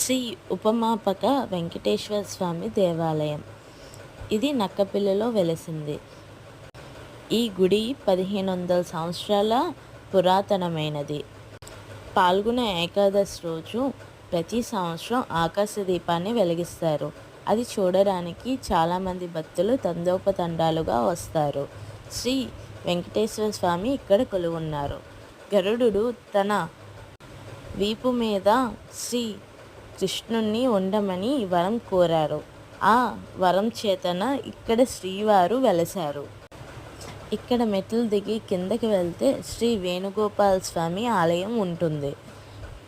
శ్రీ ఉపమాపక వెంకటేశ్వర స్వామి దేవాలయం. ఇది నక్కపిల్లలో వెలిసింది. ఈ గుడి పదిహేను వందల సంవత్సరాల పురాతనమైనది. పాల్గొన ఏకాదశి రోజు ప్రతి సంవత్సరం ఆకాశ దీపాన్ని వెలిగిస్తారు. అది చూడడానికి చాలామంది భక్తులు తందోపతండాలుగా వస్తారు. శ్రీ వెంకటేశ్వర స్వామి ఇక్కడ కొలువున్నారు. గరుడు తన వీపు మీద శ్రీ కృష్ణుణ్ణి ఉండమని వరం కోరారు. ఆ వరం చేతన ఇక్కడ శ్రీవారు వెలసారు ఇక్కడ మెట్లు దిగి కిందకి వెళ్తే శ్రీ వేణుగోపాల స్వామి ఆలయం ఉంటుంది.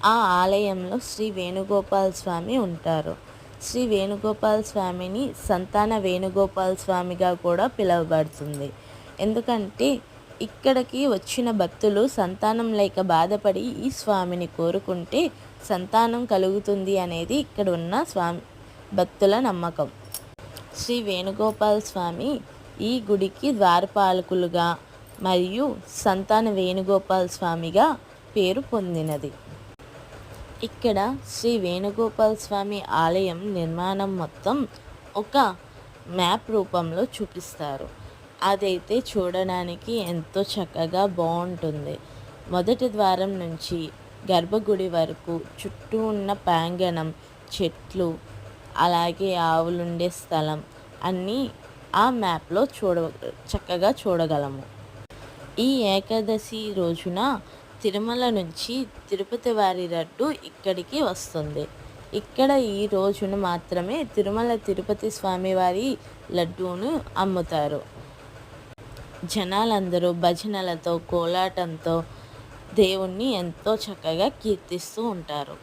ఆ ఆలయంలో శ్రీ వేణుగోపాల స్వామి ఉంటారు. శ్రీ వేణుగోపాల స్వామిని సంతాన వేణుగోపాల స్వామిగా కూడా పిలువబడుతుంది. ఎందుకంటే ఇక్కడికి వచ్చిన భక్తులు సంతానం లేక బాధపడి ఈ స్వామిని కోరుకుంటే సంతానం కలుగుతుంది అనేది ఇక్కడ ఉన్న స్వామి భక్తుల నమ్మకం. శ్రీ వేణుగోపాల స్వామి ఈ గుడికి ద్వారపాలకులుగా మరియు సంతాన వేణుగోపాల స్వామిగా పేరు పొందినది. ఇక్కడ శ్రీ వేణుగోపాల స్వామి ఆలయం నిర్మాణం మొత్తం ఒక మ్యాప్ రూపంలో చూపిస్తారు. అదైతే చూడడానికి ఎంతో చక్కగా బాగుంటుంది. మొదటి ద్వారం నుంచి గర్భగుడి వరకు చుట్టూ ఉన్న ప్రాంగణం చెట్లు అలాగే ఆవులుండే స్థలం అన్నీ ఆ మ్యాప్లో చూడ చక్కగా చూడగలము. ఈ ఏకాదశి రోజున తిరుమల నుంచి తిరుపతి వారి లడ్డు ఇక్కడికి వస్తుంది. ఇక్కడ ఈ రోజున మాత్రమే తిరుమల తిరుపతి స్వామివారి లడ్డూను అమ్ముతారు. జనాలందరూ భజనలతో కోలాటంతో దేవుణ్ణి ఎంతో చక్కగా కీర్తిస్తూ ఉంటారు.